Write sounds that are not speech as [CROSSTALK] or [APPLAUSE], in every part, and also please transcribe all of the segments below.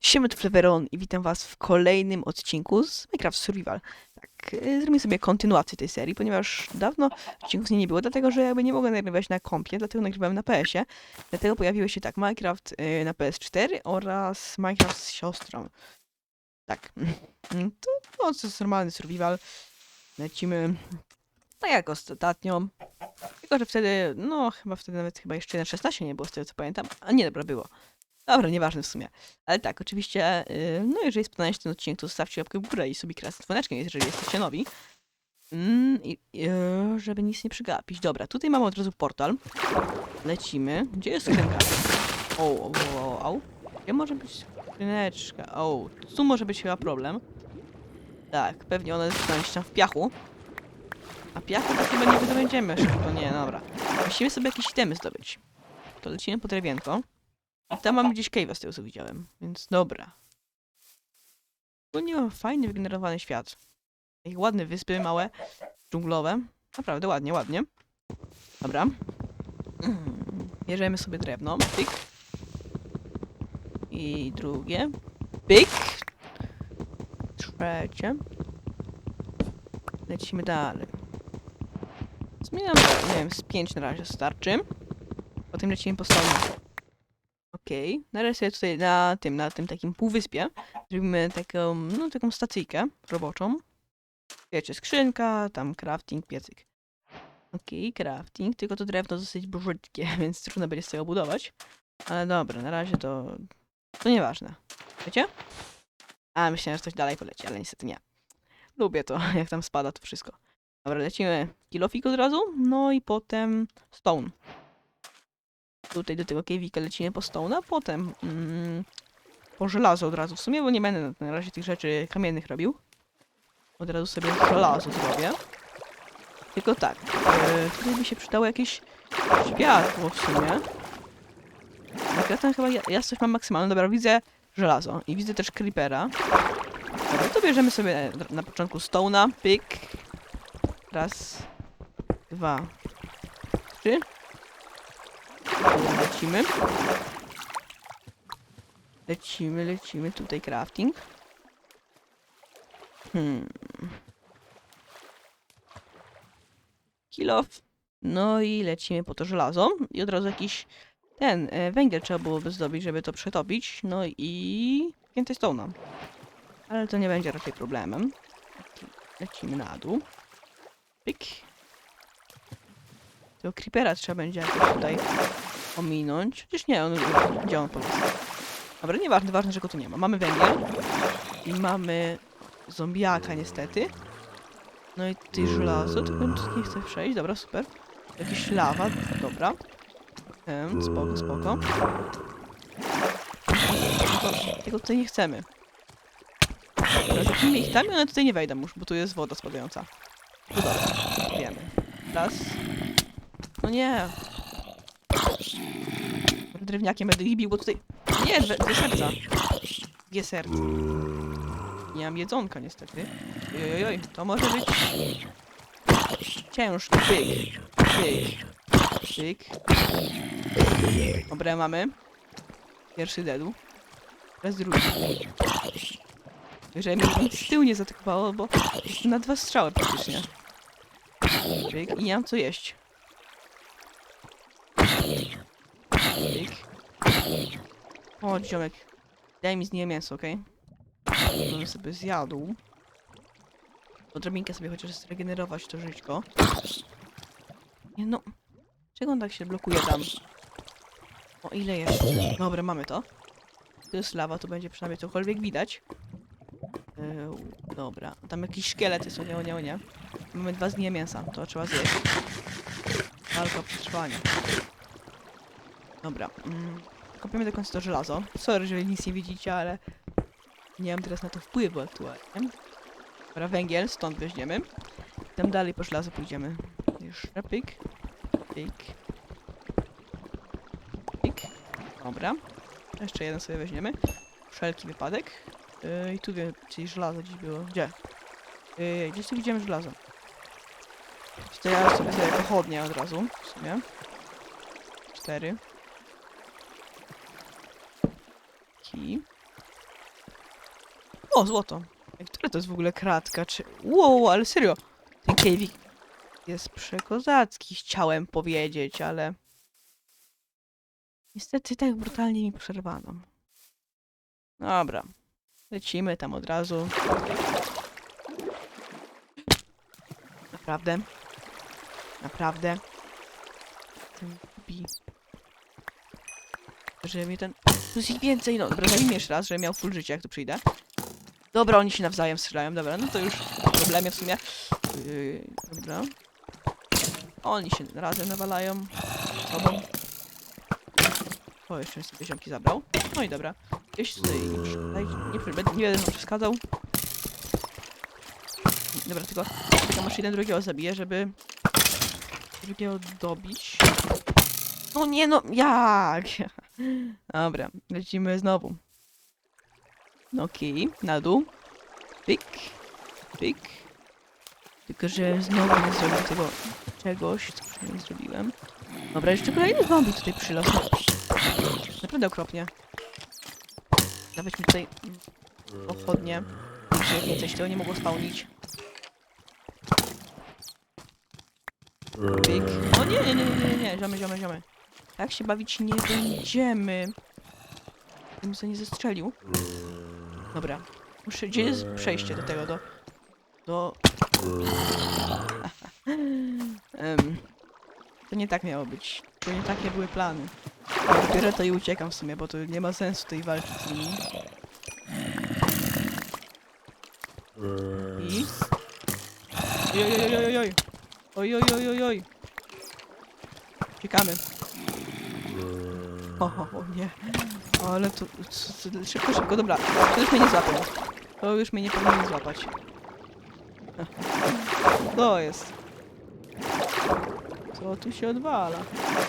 Siema, tu Fleveron i witam was w kolejnym odcinku z Minecraft Survival. Tak, y, zrobię sobie kontynuację tej serii, ponieważ dawno odcinków z niej nie było, dlatego że jakby nie mogłem nagrywać na kompie, dlatego nagrywałem na PS-ie. Dlatego pojawiły się tak Minecraft y, na PS4 oraz Minecraft z siostrą. Tak, [LAUGHS] Mm, to, no, to jest normalny survival. Lecimy tak jak ostatnio. Tylko, że wtedy, no chyba wtedy nawet chyba jeszcze 1.16 nie było z tego co pamiętam. A nie, dobra, było. Dobra, nieważne w sumie. Ale tak, oczywiście, yy, no jeżeli spodobał się ten odcinek, to zostawcie łapkę w górę i sobie krasy dzwoneczkiem, jeżeli jesteście nowi. Mm, i, yy, żeby nic nie przegapić. Dobra, tutaj mamy od razu portal. Lecimy. Gdzie jest skrzynka? O, o, o, o, Gdzie może być skrzyneczka? O, tu może być chyba problem. Tak, pewnie ona jest tam w piachu. A piachu to chyba nie wydobędziemy szybko, nie, dobra. Musimy sobie jakieś itemy zdobyć. To lecimy po drewienko. I tam mamy gdzieś cave'a z tego co widziałem, więc dobra. Ogólnie mam fajny, wygenerowany świat. Takie ładne wyspy, małe, dżunglowe. Naprawdę ładnie, ładnie. Dobra. [CLEARS THROAT] Bierzemy sobie drewno. Pyk. I drugie. Pyk. Trzecie. Lecimy dalej. Zmieniam, nie wiem, z 5 na razie starczy. Potem lecimy po stronie. Okej, na razie sobie tutaj na tym, na tym takim półwyspie zrobimy taką, no taką stacyjkę roboczą. Wiecie, skrzynka, tam crafting, piecyk. Okej, crafting, tylko to drewno dosyć brzydkie, [LAUGHS] więc trudno będzie z tego budować. Ale dobra, na razie to, to nieważne. Wiecie? A, myślałem, że coś dalej poleci, ale niestety nie. Lubię to, [LAUGHS] jak tam spada to wszystko. Dobra, lecimy kilofik od razu, no i potem stone. Tutaj do tego cave'ika lecimy po stone, a potem mm, po żelazo od razu. W sumie, bo nie będę na- razie tych rzeczy kamiennych robił. Od razu sobie żelazo zrobię. Tylko tak, e, tutaj by się przydało jakieś światło w sumie. Tam chyba, ja, ja coś mam maksymalne. Dobra, widzę żelazo i widzę też creepera. Dobra, to bierzemy sobie na początku stone'a, pyk. Raz, dwa, trzy. Lecimy. Lecimy, lecimy. Tutaj crafting. Hmm. Kill off. No i lecimy po to żelazo. I od razu jakiś ten e, węgiel trzeba byłoby zdobyć, żeby to przetopić. No i więcej stone'a. Ale to nie będzie raczej problemem. Lecimy na dół. Pyk. Tego creepera trzeba będzie jakoś tutaj ominąć. Chociaż nie, on gdzie on powiedz. Dobra, nieważne, ważne, że go tu nie ma. Mamy węgiel. I mamy zombiaka niestety. No i tutaj żelazo, tylko nie chcę przejść. Dobra, super. Jakieś lawa, dobra. Em, spoko, spoko. Tego tutaj nie chcemy. Dobra, Zacznijmy ich tam i one tutaj nie wejdą już, bo tu jest woda spadająca. No dobra, wiemy. Raz. No nie. Drewniakiem będę ich bił, bo tutaj... Nie, dwie, dwie serca. Dwie serca. Nie mam jedzonka niestety. Ojojoj, to może być... Ciężki. Pyk. Pyk. Pyk. Dobra, mamy. Pierwszy dedu. Teraz drugi. Żeby mnie z tyłu nie zaatakowało, bo na dwa strzały praktycznie. Pyk. I nie mam co jeść. Pyk. O, ziomek. Daj mi z niej mięso, okej? Okay? Sobie zjadł. Odrobinkę sobie chociaż zregenerować to żyćko. Nie no. Czego on tak się blokuje tam? O ile jest? Dobra, mamy to. Tu jest lawa, tu będzie przynajmniej cokolwiek widać. Yy, dobra. Tam jakiś szkielet jest, o nie, o nie, o nie. Mamy dwa dni mięsa, to trzeba zjeść. Walka o przetrwanie. Dobra. Mm, kopiemy do końca to żelazo. Sorry, że nic nie widzicie, ale nie mam teraz na to wpływu aktualnie. Dobra, węgiel, stąd weźmiemy. Tam dalej po żelazo pójdziemy. Jeszcze pyk. Pyk. Pyk. Dobra. Jeszcze jeden sobie weźmiemy. Wszelki wypadek. Yy, I tu wiem, czyli żelazo gdzieś było. Gdzie? Yy, gdzieś tu widzimy żelazo. To ja sobie pochodnie od razu, w sumie. Cztery. O, złoto. Ej, Które to jest w ogóle kratka? Czy... Wow, ale serio. Ten cave'ik jest przekozacki, chciałem powiedzieć, ale... Niestety tak brutalnie mi przerwano. Dobra. Lecimy tam od razu. Naprawdę? Naprawdę? Ten bi... Że mi ten... Tu jest ich więcej, no. Dobra, zabijmy jeszcze raz, żeby miał full życie, jak tu przyjdę. Dobra, oni się nawzajem strzelają, dobra, no to już problemy w sumie. Yy, dobra. Oni się razem nawalają. Sobą. O, jeszcze sobie ziomki zabrał. No i dobra. Gdzieś tutaj nie, nie, nie będę mu przeszkadzał. Dobra, tylko czekam aż jeden drugiego zabije, żeby drugiego dobić. No nie no, jak? [LAUGHS] Dobra, lecimy znowu. Okej, na dół. Pyk, pyk. Tylko, że znowu nie zrobię tego czegoś, co przynajmniej zrobiłem. Dobra, jeszcze kolejny zombie tutaj przylazł. Naprawdę okropnie. Nawet mi tutaj pochodnie. Więcej się tego nie mogło spełnić. Pyk. O nie, nie, nie, nie, nie, nie, ziomy, ziomy, ziomy. Tak się bawić nie będziemy. Bym sobie nie zestrzelił. Dobra. Muszę, gdzie jest przejście do tego, do... Do... Em, to nie tak miało być. To nie takie były plany. Biorę to i uciekam w sumie, bo to nie ma sensu tutaj walczyć z nimi. I... Ojojojojojoj! Ojojojojoj! Uciekamy. O, nie. Ale to... Szybko, szybko, dobra. To już mnie nie złapią. To już mnie nie powinien złapać. [LAUGHS] To jest. Co tu się odwala?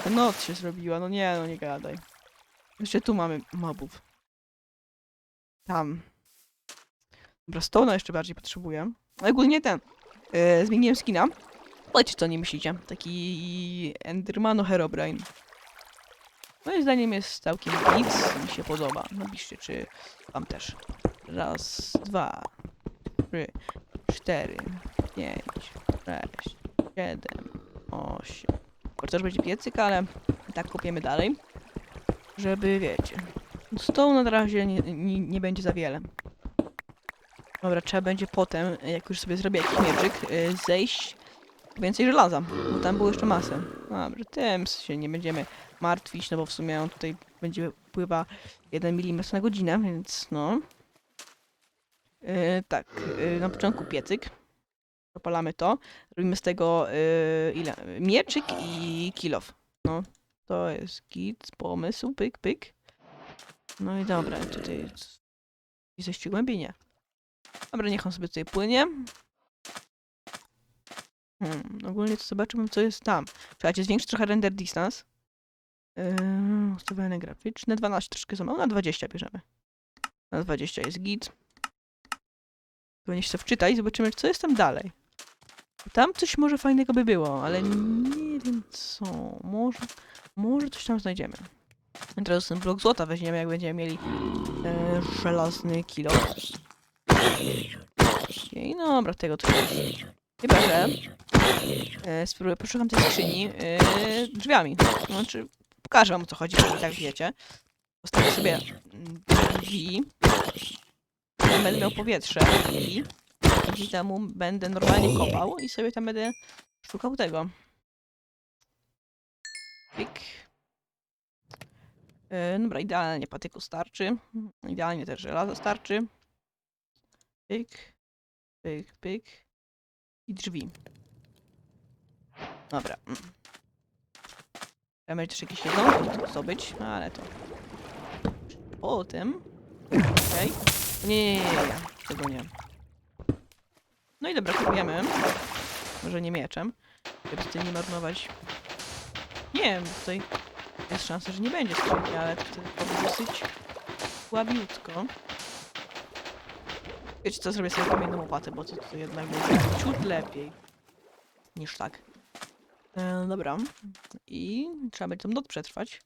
Noc się zrobiła, no nie, no nie gadaj. Jeszcze tu mamy mobów. Tam. Dobra, Stone'a jeszcze bardziej potrzebuję. Ale ogólnie ten. E, zmieniłem skina. Powiedzcie, co nie myślicie. Taki Endermano Herobrine. Moim zdaniem jest całkiem nic. Mi się podoba. Napiszcie, czy wam też. Raz, dwa, trzy, cztery, pięć, sześć, siedem, osiem. Też będzie piecyk, ale tak kopiemy dalej. Żeby, wiecie. Stołu na razie nie, nie, nie będzie za wiele. Dobra, trzeba będzie potem, jak już sobie zrobię jakiś mieczyk, y, zejść więcej żelaza, bo tam było jeszcze masę. Dobra, tym się nie będziemy martwić, no bo w sumie on tutaj będzie pływa 1 mm na godzinę, więc no. Yy, tak, yy, na początku piecyk. Propalamy to. Robimy z tego yy, ile? Mieczyk i kilof. No, to jest git, pomysł, pyk, pyk. No i dobra, tutaj jesteście głębiej? Nie. Dobra, niech on sobie tutaj płynie. Hmm, ogólnie to zobaczymy, co jest tam. Czekajcie, zwiększ trochę render distance. Yy, ustawione graficzne. 12 troszkę za mało. Na 20 bierzemy. Na 20 jest git. Powinien się wczytać i zobaczymy, co jest tam dalej. Tam coś może fajnego by było, ale nie wiem co. Może, może coś tam znajdziemy. Teraz ten blok złota weźmiemy, jak będziemy mieli e, żelazny kilo. Okej, no dobra, tego tu. Chyba, że e, spróbuję, poszukam tej skrzyni e, drzwiami. Znaczy, pokażę wam o co chodzi, bo tak wiecie. Postawię sobie mm, drzwi. Będę miał powietrze i dzięki temu będę normalnie kopał i sobie tam będę szukał tego. Pik. E, dobra, idealnie patyku starczy. Idealnie też żelazo starczy. Pyk, pyk, pyk. I drzwi. Dobra. Trzeba mieć też jakieś jedzonko zdobyć, no ale to... Potem... Okej. Nie, nie, nie, nie, nie, tego nie. No i dobra, kupujemy. Może nie mieczem, żeby tutaj nie marnować. Nie wiem, tutaj jest szansa, że nie będzie skrzynki, ale to wtedy dosyć słabiutko. Wiecie co, zrobię sobie kamienną łopatę, bo to, to jednak będzie ciut lepiej niż tak. E, dobra. I trzeba będzie tą noc przetrwać.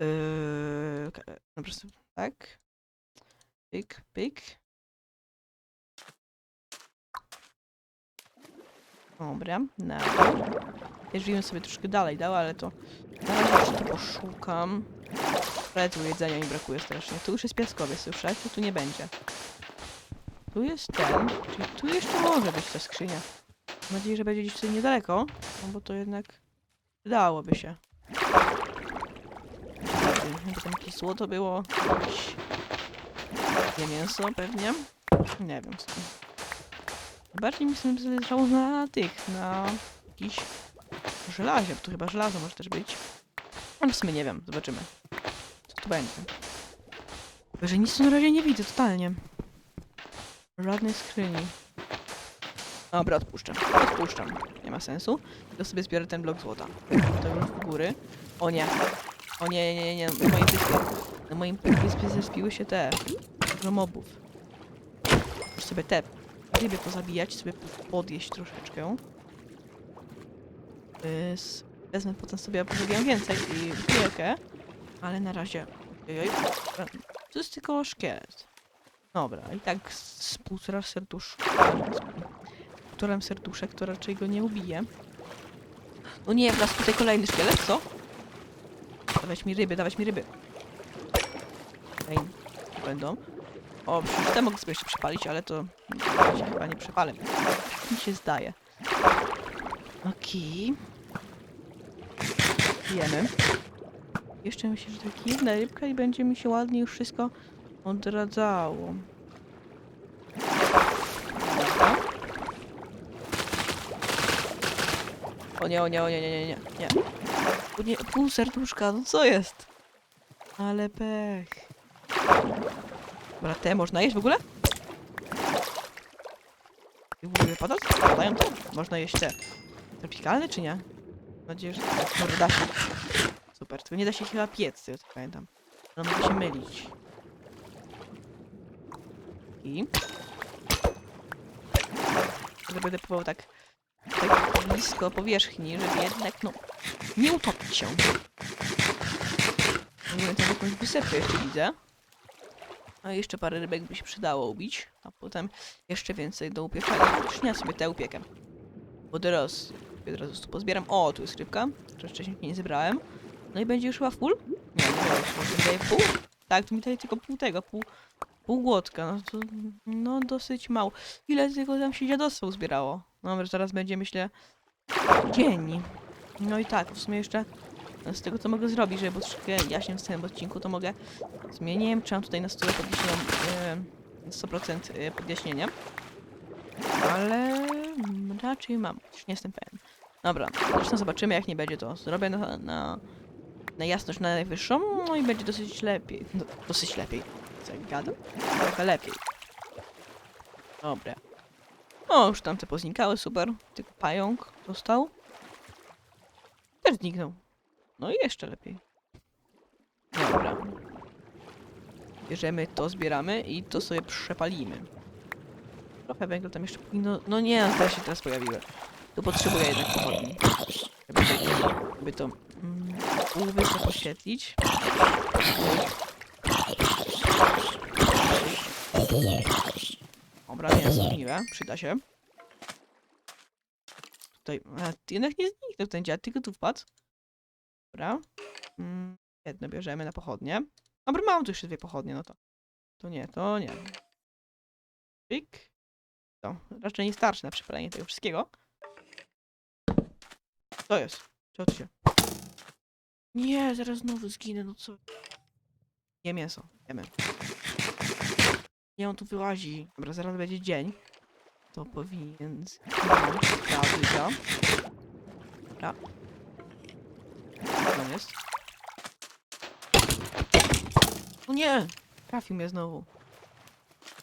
Yy, po prostu tak. Pyk, pyk. Dobra, na. Też sobie troszkę dalej dał, ale to. Na razie jeszcze to poszukam. Ale tu jedzenia mi brakuje strasznie. Tu już jest piaskowiec, słyszałeś? Tu nie będzie. Tu jest ten. Czyli tu jeszcze może być ta skrzynia. Mam nadzieję, że będzie gdzieś tutaj niedaleko, no bo to jednak przydałoby się. Jakby tam jakieś złoto było, jakieś nie mięso pewnie. Nie wiem co. Bardziej mi sobie zależało na tych, na jakiś żelazie, bo tu chyba żelazo może też być. Ale w sumie nie wiem, zobaczymy. Co tu będzie. Że nic na razie nie widzę, totalnie. Żadnej skrzyni. Dobra, odpuszczam. Odpuszczam. Nie ma sensu. To sobie zbiorę ten blok złota. To już w góry. O nie. O nie, nie, nie. Na moim wyspie. Na moim wyspie zespiły się te. Mobów. Muszę sobie te ryby pozabijać, sobie podjeść troszeczkę. Ys, Wezmę potem sobie, pozabijam więcej i wielkę. Ale na razie... Ojej. To jest tylko szkielet. Dobra, i tak z półtora serduszka. Półtorem serduszek, to raczej go nie ubije. O nie, wlazł tutaj kolejny szkielet, co? Dawać mi ryby, dawać mi ryby. Ej, będą. O, te mogę sobie jeszcze przepalić, ale to się chyba nie przepalę. Tak mi się zdaje. Okej. Jemy. Jeszcze myślę, że taka jedna rybka i będzie mi się ładnie już wszystko odradzało. Dobra. O nie, o nie, o nie, nie, nie, nie, nie. O nie, pół serduszka, no co jest? Ale pech. Dobra, te można jeść w ogóle? I w ogóle padać? Padają to? Można jeść te. Tropikalne czy nie? Mam nadzieję, że tak. Może da się. Super, tylko nie da się chyba piec, tego co pamiętam. No mogę się mylić. I... Będę próbował tak, tak blisko powierzchni, żeby jednak, no, nie utopić się. Nie wiem, tam jakąś wysepkę jeszcze widzę. A jeszcze parę rybek by się przydało ubić, a potem jeszcze więcej do. Już ja sobie te upiekę. Bo teraz od razu tu pozbieram. O, tu jest rybka, którą wcześniej nie zebrałem. No i będzie już chyba full? Nie, nie będzie, może pół? Tak, tu mi daje tylko pół tego, pół, pół głodka, no to, no dosyć mało. Ile tego tam się dziadostwo uzbierało? Dobra, zaraz będzie, myślę, dzień. No i tak, w sumie jeszcze z tego, co mogę zrobić, żeby było troszkę jaśniej w tym odcinku, to mogę... W czy mam tutaj na stole podjaśnioną e, 100% e, podjaśnienia. Ale raczej mam, już nie jestem pewien. Dobra, zresztą zobaczymy, jak nie będzie to. Zrobię na, na, na jasność na najwyższą, no i będzie dosyć lepiej. No, dosyć lepiej. Co gadam? Trochę lepiej. Dobra. O, już tamte poznikały, super. Tylko pająk został. Też zniknął. No i jeszcze lepiej. Dobra. Bierzemy to, zbieramy i to sobie przepalimy. Trochę węgla tam jeszcze powinno... No nie, one się teraz pojawiły. Tu potrzebuję jednak pochodni. Żeby, to- żeby to mm, półwyższe poświetlić. Mięso miłe, przyda się. Tutaj, a, jednak nie zniknął ten dziad, tylko tu wpadł. Dobra. Mm, jedno bierzemy na pochodnie. Dobra, mam tu jeszcze dwie pochodnie, no to. To nie, to nie. Pik. To raczej nie starczy na przepalenie tego wszystkiego. Co jest? Co się? Nie, zaraz znowu zginę, no co? Nie mięso, jemy. Nie, on tu wyłazi. Dobra, zaraz będzie dzień. To powinien. Dobra, Dobra. Tam jest? O nie! Trafił mnie znowu.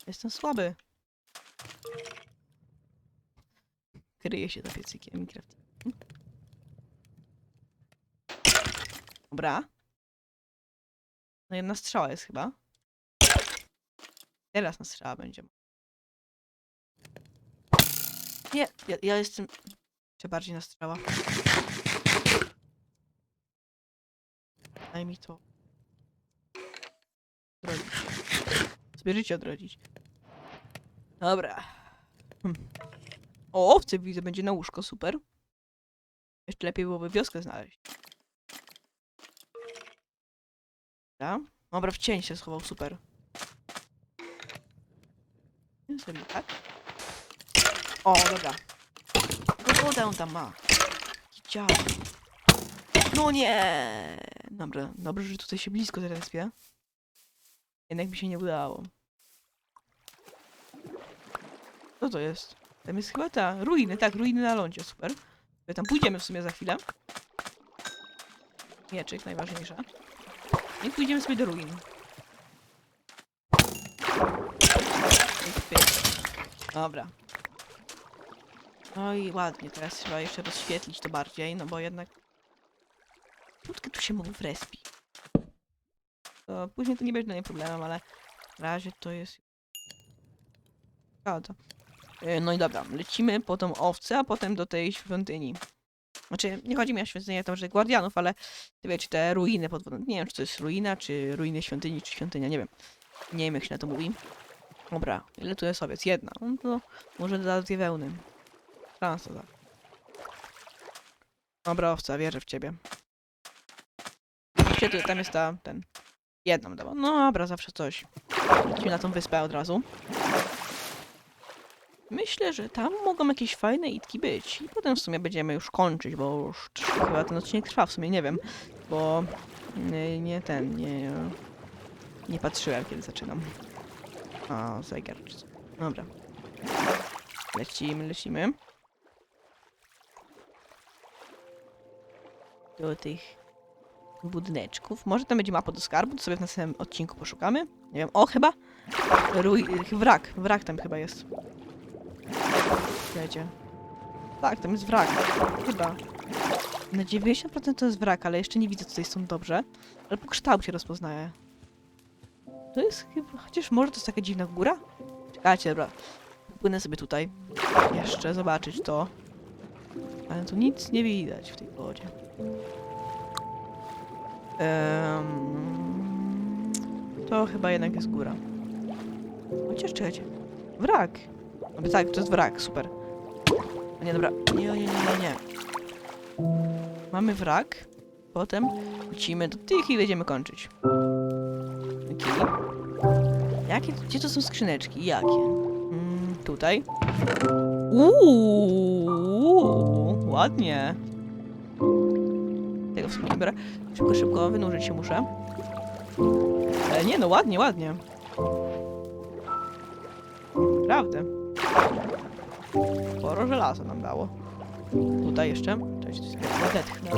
Jestem słaby. Kryje się za piecykiem Minecraft. Dobra. No jedna strzała jest chyba. Teraz na strzała będzie. Nie, ja, ja jestem... Jeszcze bardziej na strzała. Daj mi to. Odrodzić. Sobie odrodzić. Dobra. Hm. O, owce widzę, będzie na łóżko, super. Jeszcze lepiej byłoby wioskę znaleźć. Dobra, dobra w cień się schował, super. Zrobię tak. O, dobra. Wodę on tam ma. Jaki dział. No nie! Dobra, dobrze, że tutaj się blisko teraz spię. Jednak mi się nie udało. Co to jest? Tam jest chyba ta, ruiny, tak, ruiny na lądzie, super. My tam pójdziemy w sumie za chwilę. Mieczyk, najważniejsze. I pójdziemy sobie do ruin. Dobra. No i ładnie, teraz trzeba jeszcze rozświetlić to bardziej, no bo jednak... Krótko tu się mówi w respi. To później to nie będzie dla problemem, ale na razie to jest... Szkoda. E, No i dobra, lecimy po tą owcę, a potem do tej świątyni. Znaczy, nie chodzi mi o świątynię tam, że guardianów, ale ty wiecie, te ruiny podwodne. Nie wiem, czy to jest ruina, czy ruiny świątyni, czy świątynia, nie wiem. Nie wiem, jak się na to mówi. Dobra, ile tu jest owiec? Jedna. No to może da dwie wełny. Szansa, tak. Dobra, owca, wierzę w ciebie. Gdzie tu, tam jest ta, ten... Jedną dała. No dobra, zawsze coś. Lecimy na tą wyspę od razu. Myślę, że tam mogą jakieś fajne itki być. I potem w sumie będziemy już kończyć, bo już chyba ten odcinek trwa w sumie, nie wiem. Bo nie, nie ten, nie... Nie patrzyłem, kiedy zaczynam. A, zegar co. Dobra. Lecimy, lecimy. Do tych budyneczków. Może tam będzie mapa do skarbu, to sobie w następnym odcinku poszukamy. Nie wiem, o chyba! Ruj, wrak, wrak tam chyba jest. Słuchajcie. Tak, tam jest wrak. Chyba. Na 90% to jest wrak, ale jeszcze nie widzę tutaj stąd dobrze. Ale po kształcie rozpoznaję. To jest chyba... Chociaż może to jest taka dziwna góra? Czekajcie, dobra. Płynę sobie tutaj. Jeszcze zobaczyć to. Ale tu nic nie widać w tej wodzie. Em, to chyba jednak jest góra. Chociaż czekajcie. Wrak. No tak, to jest wrak, super. A nie, dobra. Nie, nie, nie, nie, nie. Mamy wrak. Potem lecimy do tych i będziemy kończyć. Okay. Jakie, gdzie to są skrzyneczki? Jakie? Mm, tutaj. Uuu, ładnie. Tego w sumie nie biorę. Szybko, szybko, wynurzyć się muszę. Ale nie no, ładnie, ładnie. Naprawdę. Sporo żelaza nam dało. Tutaj jeszcze. Cześć, odetchnę.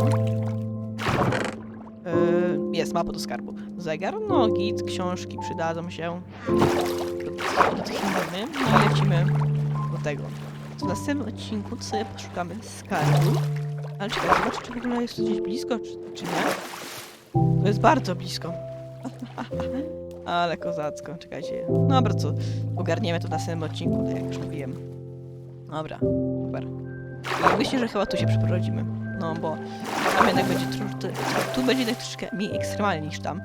Yy, jest mapa do skarbu. Zegar, no git, książki przydadzą się. Odetchnijmy, no i lecimy do tego. W następnym odcinku sobie poszukamy skarbu. Ale czekaj, zobaczę, czy w ogóle jest gdzieś blisko, czy, czy nie. To jest bardzo blisko. [LAUGHS] Ale kozacko, czekajcie. Dobra, co? Ogarniemy to w następnym odcinku, tak jak już mówiłem. Dobra, super. Myślę, że chyba tu się przeprowadzimy. No bo tam jednak będzie tro- tu będzie jednak troszkę mniej ekstremalnie niż tam.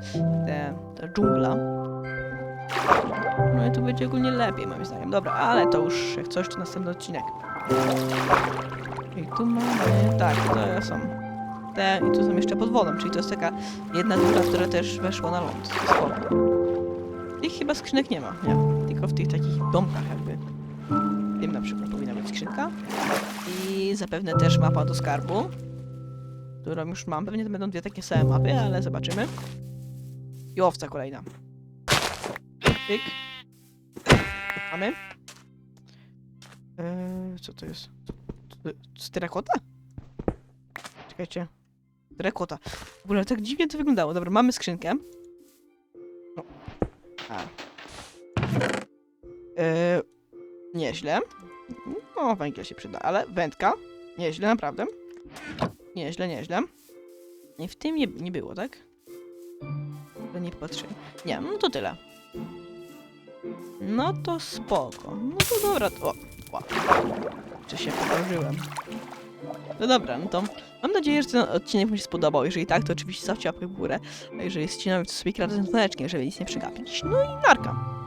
Te, ta dżungla. No i tu będzie ogólnie lepiej moim zdaniem. Dobra, ale to już jak coś, to następny odcinek. I tu mamy... Tak, to są te i tu są jeszcze pod wodą, czyli to jest taka jedna dziura, która też weszła na ląd. Spoko. Tych chyba skrzynek nie ma, nie. Tylko w tych takich domkach jakby. Na przykład powinna być skrzynka. I zapewne też mapa do skarbu. Którą już mam. Pewnie to będą dwie takie same mapy, ale zobaczymy. I owca kolejna. Tyk. Mamy. Eee, co to jest? Terakota? Czekajcie. Terakota. W ogóle tak dziwnie to wyglądało. Dobra, mamy skrzynkę. No. A. Eee, nieźle. No, węgiel się przyda, ale wędka. Nieźle, naprawdę. Nieźle, nieźle. I w tym nie, nie było, tak? To nie patrzyłem. Nie, no to tyle. No to spoko. No to dobra, to... O. Czy się położyłem. No dobra, no to mam nadzieję, że ten odcinek Wam się spodobał. Jeżeli tak, to oczywiście stawcie łapkę w górę. A jeżeli nowy, to sobie kliknijcie dzwoneczkiem, żeby nic nie przegapić. No i narka.